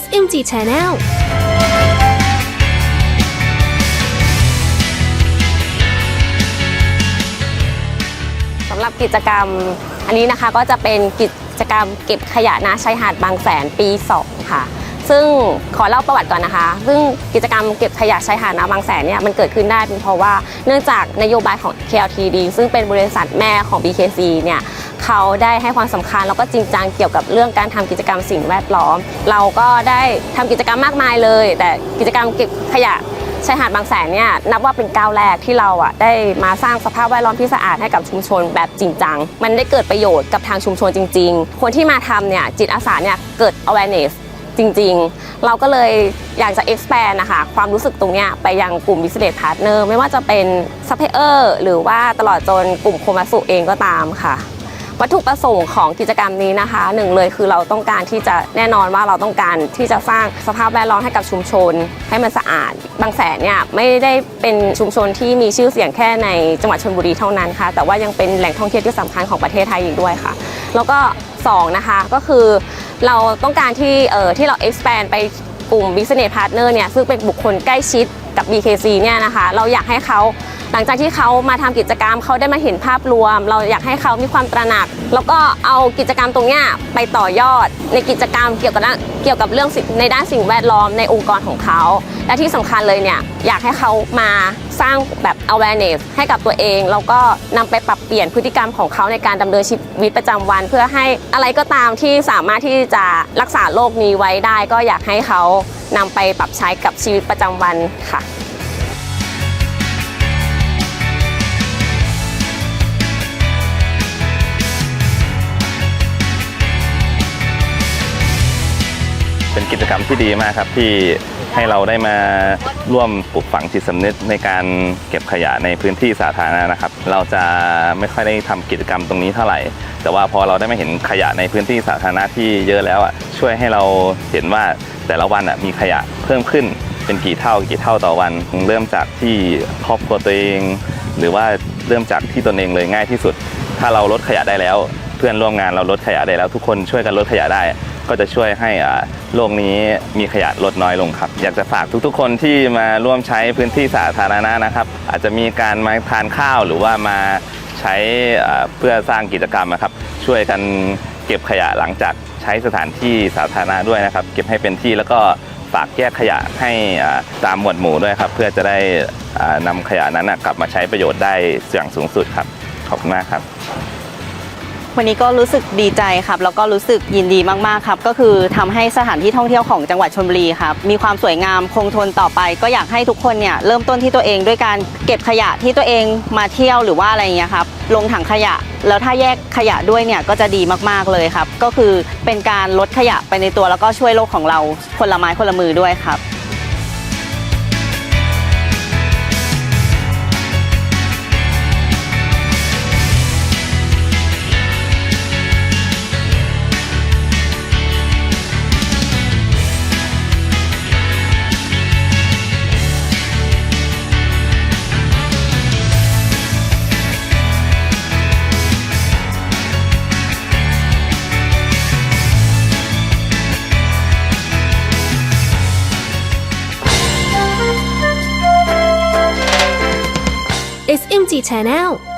SMG Channel สำหรับกิจกรรมอันนี้นะคะก็จะเป็นกิจกรรมเก็บขยะนาชายหาดบางแสนปี 2 ค่ะ ซึ่งขอเล่าประวัติก่อนนะคะ ซึ่งกิจกรรมเก็บขยะชายหาดนาบางแสนเนี่ยมันเกิดขึ้นได้เป็นเพราะว่าเนื่องจากนโยบายของ KLTD ซึ่งเป็นบริษัทแม่ของ BKC เนี่ย เขาได้ให้ความสำคัญแล้วก็จริงจังเกี่ยวกับเรื่องการทำกิจกรรมสิ่งแวดล้อม เราก็ได้ทำกิจกรรมมากมายเลย แต่กิจกรรมเก็บขยะชายหาดบางแสนเนี่ยนับว่าเป็นก้าวแรกที่เราอะได้มาสร้างสภาพแวดล้อมที่สะอาดให้กับชุมชนแบบจริงจัง มันได้เกิดประโยชน์กับทางชุมชนจริง ๆ คนที่มาทำเนี่ยจิตอาสาเนี่ยเกิด awareness จริง ๆ เราก็เลยอยากจะ expand นะคะ ความรู้สึกตรงเนี้ยไปยังกลุ่ม business partner ไม่ว่าจะเป็น supplier หรือว่าตลอดจนกลุ่มโคมาสุเองก็ตามค่ะ วัตถุประสงค์ของกิจกรรมนี้นะคะหนึ่งเลยคือเราต้องการที่จะแน่นอนว่าเราต้องการที่จะสร้างสภาพแวดล้อมให้กับชุมชน ให้มันสะอาด บางแสนเนี่ยไม่ได้เป็นชุมชนที่มีชื่อเสียงแค่ในจังหวัดชลบุรีเท่านั้นค่ะ แต่ว่ายังเป็นแหล่งท่องเที่ยวที่สำคัญของประเทศไทยอีกด้วยค่ะ แล้วก็สองนะคะก็คือเราต้องการที่เอ่อที่เรา expand ไปกลุ่ม business partner เนี่ยซึ่งเป็นบุคคลใกล้ชิดกับ BKC เนี่ยนะคะ เราอยากให้เขา หลังจากที่เขามาทำกิจกรรมเขาได้มาเห็นภาพรวม เราอยากให้เขามีความตระหนัก แล้วก็เอากิจกรรมตรงนี้ไปต่อยอด ในกิจกรรมเกี่ยวกับเกี่ยวกับเรื่องในด้านสิ่งแวดล้อมในองค์กรของเขา และที่สำคัญเลยเนี่ยอยากให้เขามาสร้างแบบ awareness ให้กับตัวเองแล้วก็นำไปปรับเปลี่ยนพฤติกรรมของเขาในการดำเนินชีวิตประจำวัน เพื่อให้อะไรก็ตามที่สามารถที่จะรักษาโรคนี้ไว้ได้ ก็อยากให้เขานำไปปรับใช้กับชีวิตประจำวันค่ะ กิจกรรมที่ดีมากครับที่ให้เราได้มาร่วมปลูกฝังจิตสำนึกในการเก็บขยะในพื้นที่สาธารณะนะครับ เราจะไม่ค่อยได้ทำกิจกรรมตรงนี้เท่าไหร่ แต่ว่าพอเราได้มาเห็นขยะในพื้นที่สาธารณะที่เยอะแล้วอะช่วยให้เราเห็นว่าแต่ละวันอะมีขยะเพิ่มขึ้นเป็นกี่เท่ากี่เท่าต่อวันเริ่มจากที่ครอบครัวตัวเอง หรือว่าเริ่มจากที่ตนเองเลยง่ายที่สุด ถ้าเราลดขยะได้แล้ว เพื่อนร่วมงานเราลดขยะได้แล้ว ทุกคนช่วยกันลดขยะได้ ก็จะช่วยให้อ่าโลกนี้มีขยะลดน้อยลงครับ อยากจะฝากทุกๆ คนที่มาร่วมใช้พื้นที่สาธารณะนะครับ อาจจะมีการมาทานข้าวหรือว่ามาใช้อ่าเพื่อสร้างกิจกรรมนะครับ ช่วยกันเก็บขยะหลังจากใช้สถานที่สาธารณะด้วยนะครับ เก็บให้เป็นที่แล้วก็ฝากแยกขยะให้อ่าตามหมวดหมู่ด้วยครับ เพื่อจะได้อ่านำขยะนั้นน่ะกลับมาใช้ประโยชน์ได้อย่างสูงสุดครับ ขอบคุณมากครับ วันนี้ก็รู้สึกดีใจครับ แล้วก็รู้สึกยินดีมากๆครับ ก็คือทำให้สถานที่ท่องเที่ยวของจังหวัดชลบุรีครับมีความสวยงามคงทนต่อไป ก็อยากให้ทุกคนเนี่ยเริ่มต้นที่ตัวเองด้วยการเก็บขยะที่ตัวเองมาเที่ยวหรือว่าอะไรอย่างเงี้ยครับลงถังขยะ แล้วถ้าแยกขยะด้วยเนี่ยก็จะดีมากๆเลยครับ ก็คือเป็นการลดขยะไปในตัวแล้วก็ช่วยโลกของเราคนละไม้คนละมือด้วยครับ SMG Channel